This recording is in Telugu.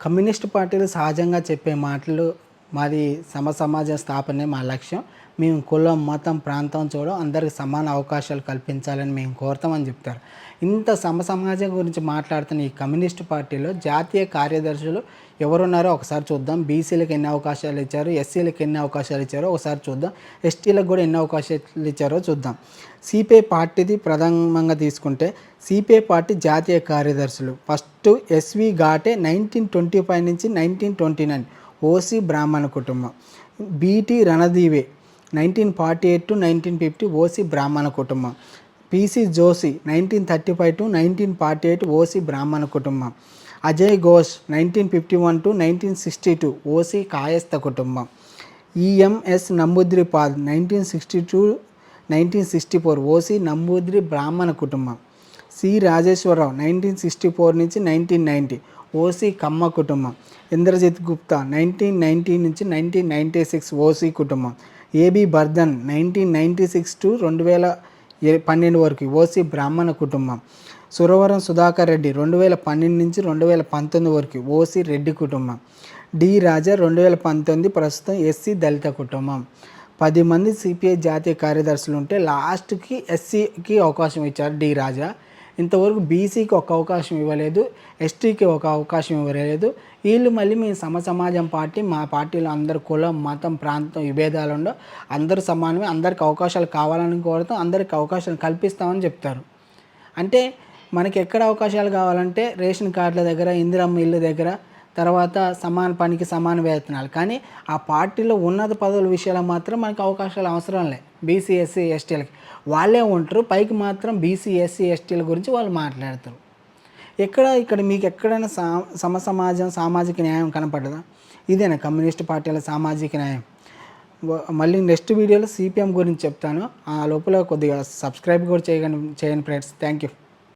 కమ్యూనిస్ట్ పార్టీలు సహజంగా చెప్పే మాటలు మాది సమ సమాజ స్థాపనే మా లక్ష్యం. మేము కులం మతం ప్రాంతం చూడం అందరికి సమాన అవకాశాలు కల్పించాలని మేము కోరుతామని చెప్తారు. ఇంత సమ సమాజం గురించి మాట్లాడుతున్న ఈ కమ్యూనిస్ట్ పార్టీలో జాతీయ కార్యదర్శులు ఎవరున్నారో ఒకసారి చూద్దాం. బీసీలకు ఎన్ని అవకాశాలు ఇచ్చారు? ఎస్సీలకు ఎన్ని అవకాశాలు ఇచ్చారో ఒకసారి చూద్దాం. ఎస్టీలకు కూడా ఎన్ని అవకాశాలు ఇచ్చారో చూద్దాం. సిపిఐ పార్టీది ప్రధానంగా తీసుకుంటే సిపిఐ పార్టీ జాతీయ కార్యదర్శులు. First SV Ghate nineteen twenty five నుంచి నైన్టీన్ ట్వంటీ నైన్. ఓసీ బ్రాహ్మణ కుటుంబం. BT Ranadive nineteen forty eight to nineteen fifty OC బ్రాహ్మణ కుటుంబం. PC Joshi nineteen thirty five to nineteen forty eight OC బ్రాహ్మణ కుటుంబం. Ajay Ghosh nineteen fifty one to nineteen sixty two OC Kayastha కుటుంబం. EMS Namboodiripad nineteen sixty two nineteen sixty four OC Namboodiri బ్రాహ్మణ కుటుంబం. C Rajeswara Rao nineteen sixty four నుంచి నైన్టీన్ నైంటీ ఓసీ కమ్మ కుటుంబం. ఇంద్రజిత్ గుప్తా నైన్టీన్ నైన్టీ నుంచి నైన్టీన్ నైంటీ సిక్స్ ఓసీ కుటుంబం. AB Bardhan nineteen ninety six to రెండు వేల పన్నెండు వరకు ఓసీ బ్రాహ్మణ కుటుంబం. సురవరం సుధాకర్ రెడ్డి రెండు వేల పన్నెండు నుంచి రెండు వేల పంతొమ్మిది వరకు ఓసీ రెడ్డి కుటుంబం. డి రాజా రెండు వేల పంతొమ్మిది ప్రస్తుతం ఎస్సీ దళిత కుటుంబం. పది మంది సిపిఐ జాతీయ కార్యదర్శులు ఉంటే లాస్ట్కి ఎస్సీకి అవకాశం ఇచ్చారు డి రాజా. ఇంతవరకు బీసీకి ఒక అవకాశం ఇవ్వలేదు ఎస్టీకి ఒక అవకాశం ఇవ్వలేదు. వీళ్ళు మళ్ళీ మేము సమ సమాజం పార్టీ మా పార్టీలో అందరు కులం మతం ప్రాంతం విభేదాలు ఉండవు. అందరూ సమానమే అందరికి అవకాశాలు కావాలని కోరుతాం అందరికి అవకాశాలు కల్పిస్తామని చెప్తారు. అంటే మనకి ఎక్కడ అవకాశాలు కావాలంటే రేషన్ కార్డుల దగ్గర ఇందిరమ్మ ఇల్లు దగ్గర తర్వాత సమాన పనికి సమాన వేతనాలు. కానీ ఆ పార్టీలో ఉన్నత పదవుల విషయాలు మాత్రం మనకి అవకాశాలు అవసరం లే. బీసీ ఎస్సీ ఎస్టీలకి. వాళ్ళే ఉంటారు పైకి మాత్రం బీసీ ఎస్సీ ఎస్టీల గురించి వాళ్ళు మాట్లాడతారు. ఎక్కడ ఇక్కడ మీకు ఎక్కడైనా సా సమ సమాజం సామాజిక న్యాయం కనపడదా? ఇదేనా కమ్యూనిస్ట్ పార్టీల సామాజిక న్యాయం? మళ్ళీ నెక్స్ట్ వీడియోలో సిపిఎం గురించి చెప్తాను. ఆ లోపల కొద్దిగా సబ్స్క్రైబ్ కూడా చేయగలను చేయండి ఫ్రెండ్స్. Thank you.